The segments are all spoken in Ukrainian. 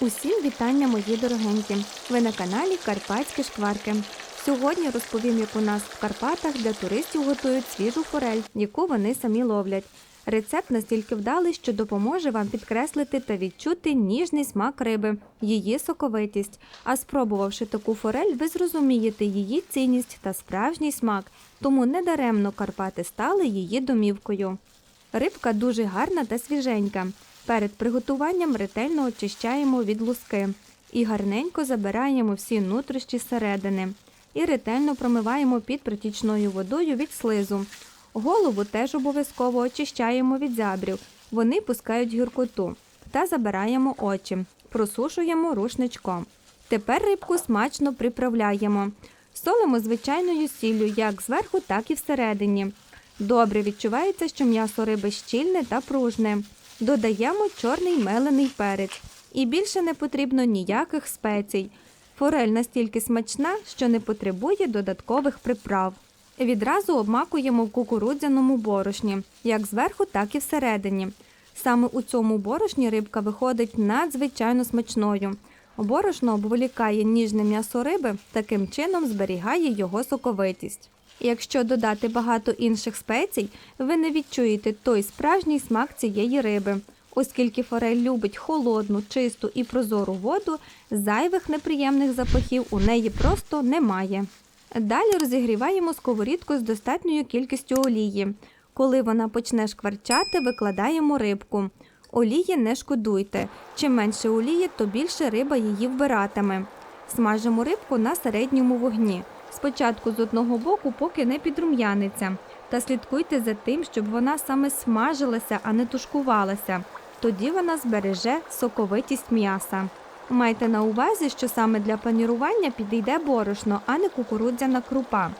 Усім вітання, мої дорогенькі! Ви на каналі Карпатські шкварки. Сьогодні розповім, як у нас в Карпатах для туристів готують свіжу форель, яку вони самі ловлять. Рецепт настільки вдалий, що допоможе вам підкреслити та відчути ніжний смак риби, її соковитість. А спробувавши таку форель, ви зрозумієте її цінність та справжній смак, тому недаремно Карпати стали її домівкою. Рибка дуже гарна та свіженька. Перед приготуванням ретельно очищаємо від луски і гарненько забираємо всі нутрощі зсередини. І ретельно промиваємо під протічною водою від слизу. Голову теж обов'язково очищаємо від зябрів. Вони пускають гіркоту. Та забираємо очі. Просушуємо рушничком. Тепер рибку смачно приправляємо. Солимо звичайною сіллю як зверху, так і всередині. Добре відчувається, що м'ясо риби щільне та пружне. Додаємо чорний мелений перець. І більше не потрібно ніяких спецій. Форель настільки смачна, що не потребує додаткових приправ. Відразу обмакуємо в кукурудзяному борошні, як зверху, так і всередині. Саме у цьому борошні рибка виходить надзвичайно смачною. Борошно обволікає ніжне м'ясо риби, таким чином зберігає його соковитість. Якщо додати багато інших спецій, ви не відчуєте той справжній смак цієї риби. Оскільки форель любить холодну, чисту і прозору воду, зайвих неприємних запахів у неї просто немає. Далі розігріваємо сковорідку з достатньою кількістю олії. Коли вона почне шкварчати, викладаємо рибку. Олії не шкодуйте. Чим менше олії, то більше риба її вбиратиме. Смажимо рибку на середньому вогні. Спочатку з одного боку, поки не підрум'яниться. Та слідкуйте за тим, щоб вона саме смажилася, а не тушкувалася. Тоді вона збереже соковитість м'яса. Майте на увазі, що саме для панірування підійде борошно, а не кукурудзяна крупа.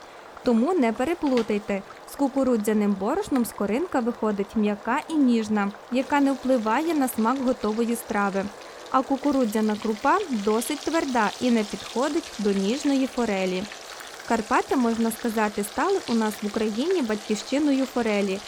Тому не переплутайте. З кукурудзяним борошном скоринка виходить м'яка і ніжна, яка не впливає на смак готової страви. А кукурудзяна крупа досить тверда і не підходить до ніжної форелі. Карпати, можна сказати, стали у нас в Україні батьківщиною форелі.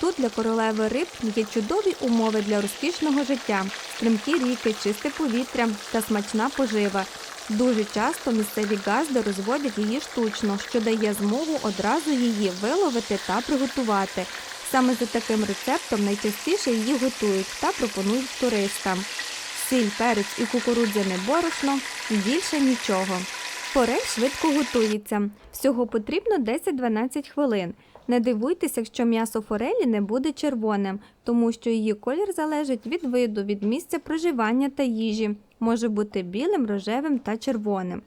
Тут для королеви риб є чудові умови для розкішного життя, стрімкі ріки, чисте повітря та смачна пожива. Дуже часто місцеві газди розводять її штучно, що дає змогу одразу її виловити та приготувати. Саме за таким рецептом найчастіше її готують та пропонують туристам. Сіль, перець і кукурудзяне борошно більше нічого. Форель швидко готується. Всього потрібно 10-12 хвилин. Не дивуйтеся, якщо м'ясо форелі не буде червоним, тому що її колір залежить від виду, від місця проживання та їжі. Може бути білим, рожевим та червоним.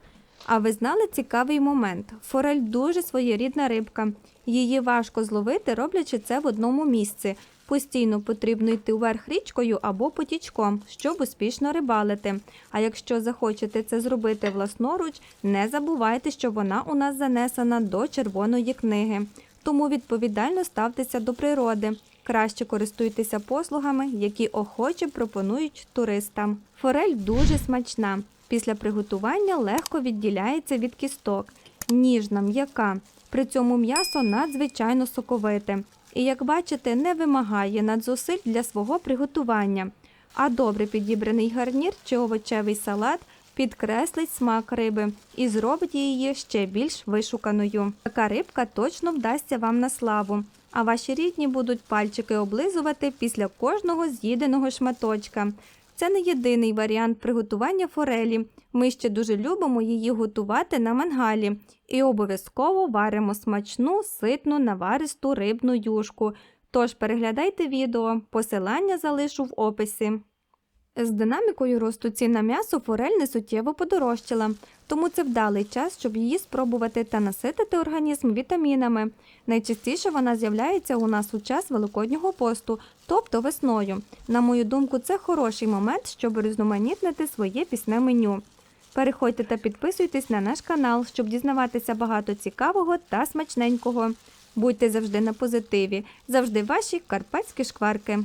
А ви знали цікавий момент? Форель дуже своєрідна рибка. Її важко зловити, роблячи це в одному місці. Постійно потрібно йти вверх річкою або потічком, щоб успішно рибалити. А якщо захочете це зробити власноруч, не забувайте, що вона у нас занесена до червоної книги. Тому відповідально ставтеся до природи. Краще користуйтеся послугами, які охоче пропонують туристам. Форель дуже смачна. Після приготування легко відділяється від кісток, ніжна, м'яка. При цьому м'ясо надзвичайно соковите. І, як бачите, не вимагає надзусиль для свого приготування. А добре підібраний гарнір чи овочевий салат підкреслить смак риби і зробить її ще більш вишуканою. Така рибка точно вдасться вам на славу, а ваші рідні будуть пальчики облизувати після кожного з'їденого шматочка. Це не єдиний варіант приготування форелі. Ми ще дуже любимо її готувати на мангалі і обов'язково варимо смачну, ситну, наваристу рибну юшку. Тож переглядайте відео, посилання залишу в описі. З динамікою росту цін на м'ясо форель не суттєво подорожчала, тому це вдалий час, щоб її спробувати та наситити організм вітамінами. Найчастіше вона з'являється у нас у час Великоднього посту, тобто весною. На мою думку, це хороший момент, щоб різноманітнити своє пісне меню. Переходьте та підписуйтесь на наш канал, щоб дізнаватися багато цікавого та смачненького. Будьте завжди на позитиві, завжди ваші карпатські шкварки.